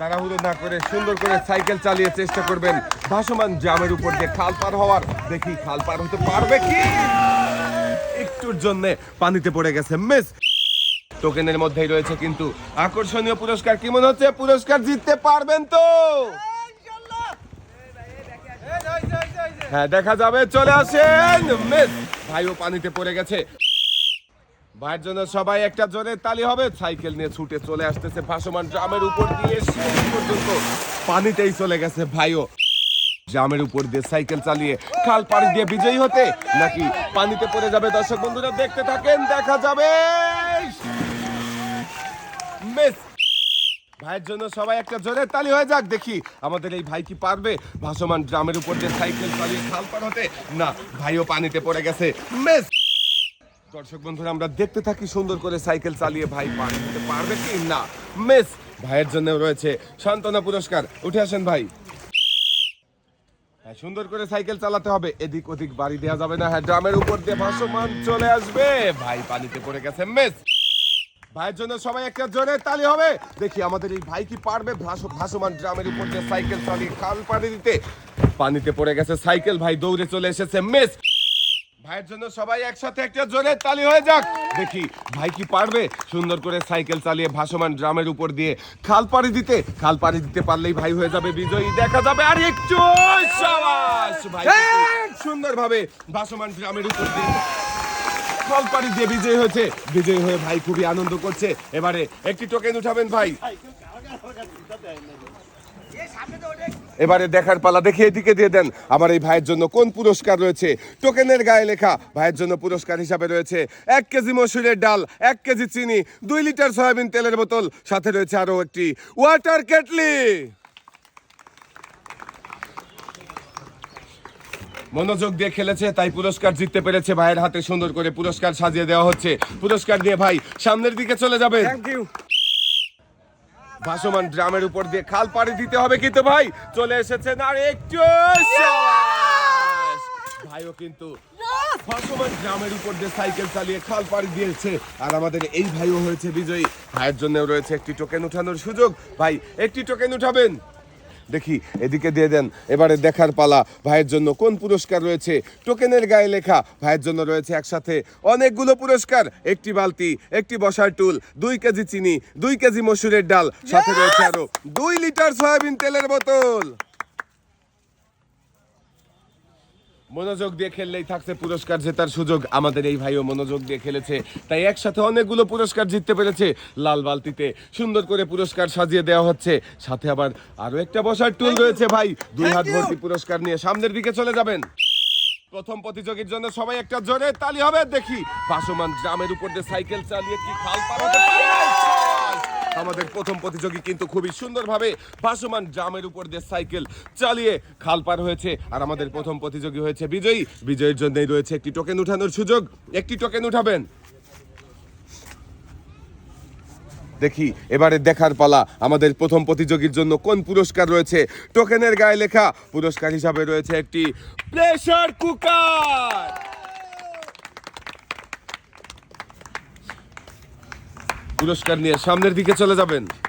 তাড়াহুড়ো না করে সুন্দর করে সাইকেল চালিয়ে চেষ্টা করবেন। ভাসমান জামের উপর দিয়ে খাল পার হওয়ার। দেখি খাল পার হতে পারবে কি? একটুর জন্য পানিতে পড়ে গেছে। মিস, টোকেনের মধ্যেই রয়েছে কিন্তু আকর্ষণীয় পুরস্কার কি মনে হচ্ছে? পুরস্কার জিততে পারবেন তো? হ্যাঁ দেখা যাবে। চলে আসেন। মিস, ভাইও পানিতে পড়ে গেছে। ভাইয়ের জন্য সবাই একটা জোরে তালি হবে। সাইকেল নিয়ে ছুটে চলে আসতেছে ভাসমান ড্রামের উপর দিয়ে পর্যন্ত। পানিতেই চলে গেছে ভাইও। জামের উপর দিয়ে সাইকেল চালিয়ে খাল পাড়ি দিয়ে বিজয়ী হতে নাকি পানিতে পড়ে যাবে? দর্শক বন্ধুরা, দেখতে থাকেন, দেখা যাবে। মিস। ভাইয়ের জন্য সবাই একটা জোরে তালি হয়ে যাক, দেখি আমাদের এই ভাই কি পারবে? ভাসমান ড্রামের উপর দিয়ে সাইকেল চালিয়ে খাল পার হতে। না, ভাইও পানিতে পড়ে গেছে। মিস। দর্শক বন্ধুরা, আমরা দেখতে থাকি সুন্দর করে সাইকেল চালিয়ে ভাই পার হতে পারবে কি? না। মিস, ভাইয়ের জন্য রয়েছে সান্ত্বনা পুরস্কার। উঠে আসেন ভাই। হ্যাঁ সুন্দর করে সাইকেল চালাতে হবে। এদিক ওদিক বাড়ি দেওয়া যাবে না। হ্যাঁ ড্রামের উপর দিয়ে ভাসমান চলে আসবে। ভাই পানিতে পড়ে গেছে, মিস। ভাইয়ের জন্য সবাই একটা জোরে তালি হবে। দেখি আমাদের এই ভাই কি পারবে? ভাস- ভাসমান ড্রামের উপর দিয়ে সাইকেল চালিয়ে খাল পানি দিতে। পানিতে পড়ে গেছে সাইকেল। ভাই দৌড়ে চলে এসেছে, মিস। ভাইয়ের জন্য সবাই একসাথে একটা জোরে তালি হয়ে যাক। দেখি ভাই কি পারবে? সুন্দর করে সাইকেল চালিয়ে ভাসমান ড্রামের উপর দিয়ে খাল পাড়ি দিতে। খাল পাড়ি দিতে পারলেই ভাই হয়ে যাবে বিজয়ী। দেখা যাবে আর একটু সাবাস। ভাই সুন্দরভাবে ভাসমান ড্রামের উপর দিয়ে খাল পাড়ি দিয়ে বিজয়ী হয়েছে। বিজয়ী হয়ে ভাই খুবই আনন্দ করছে। এবারে একটি টোকেন উঠাবেন ভাই। এবারে দেখার পালা দেখে এদিকে দিয়ে দেন। আমার এই ভাইয়ের জন্য কোন পুরস্কার রয়েছে? টোকেনের গায়ে লেখা ভাইয়ের জন্য পুরস্কার হিসাবে রয়েছে এক কেজি মসুরের ডাল, এক কেজি চিনি, দুই লিটার সয়াবিন তেলের বোতল, সাথে রয়েছে আরও একটি ওয়াটার কেটলি। মনোযোগ দিয়ে খেলেছে, তাই পুরস্কার জিততে পেরেছে। ভাইয়ের হাতে সুন্দর করে পুরস্কার সাজিয়ে দেওয়া হচ্ছে। পুরস্কার দিয়ে ভাই সামনের দিকে চলে যাবে থ্যাংক ইউ ভাসমান ড্রামের উপর দিয়ে খাল পাড়ি দিতে হবে কিন্তু ভাই? চলে এসেছেন আর একটু ভাইও কিন্তু ভাসমান ড্রামের উপর দিয়ে সাইকেল চালিয়ে খাল পাড়ি দিয়েছে। আর আমাদের এই ভাইও হয়েছে বিজয়ী। ভাইয়ের জন্য রয়েছে একটি টোকেন উঠানোর সুযোগ। ভাই একটি টোকেন উঠাবেন? দেখি এদিকে দিয়ে দেন। এবারে দেখার পালা ভাইয়ের জন্য কোন পুরস্কার রয়েছে? টোকেনের গায়ে লেখা ভাইয়ের জন্য রয়েছে একসাথে অনেকগুলো পুরস্কার। একটি বালতি একটি বসার টুল দুই কেজি চিনি দুই কেজি মসুরের ডাল সাথে রয়েছে আরও দুই লিটার সয়াবিন তেলের বোতল। মনোযোগ দিয়ে খেললেই থাকছে পুরস্কার জেতার সুযোগ। আমাদের এই ভাইও মনোযোগ দিয়ে খেলেছে। তাই একসাথে অনেকগুলো পুরস্কার জিততে পেরেছে লাল বালতিতে। সুন্দর করে পুরস্কার সাজিয়ে দেওয়া হচ্ছে। সাথে আবার আরও একটা বসার টুল রয়েছে ভাই। দুই হাত ভর্তি পুরস্কার নিয়ে সামনের দিকে চলে যাবেন। প্রথম প্রতিযোগীর জন্য সবাই একটা জোরে তালি হবে। দেখি ভাসমান গ্রামের উপর দিয়ে সাইকেল চালিয়ে কি খাল পার হতে পারে? আমাদের প্রথম প্রতিযোগী কিন্তু খুবই সুন্দরভাবে ভাসমান গ্রামের উপর দিয়ে সাইকেল চালিয়ে খাল পার হয়েছে। আর আমাদের প্রথম প্রতিযোগী হয়েছে বিজয়ী। বিজয়ের জন্যই রয়েছে একটি টোকেন উঠানোর সুযোগ। একটি টোকেন উঠাবেন। দেখি, এবারে দেখার পালা। আমাদের প্রথম প্রতিযোগীর জন্য কোন পুরস্কার রয়েছে? টোকেনের গায়ে লেখা পুরস্কার হিসাবে রয়েছে একটি প্রেসার কুকার পুরস্কার নিয়ে সামনের দিকে চলে যাবেন।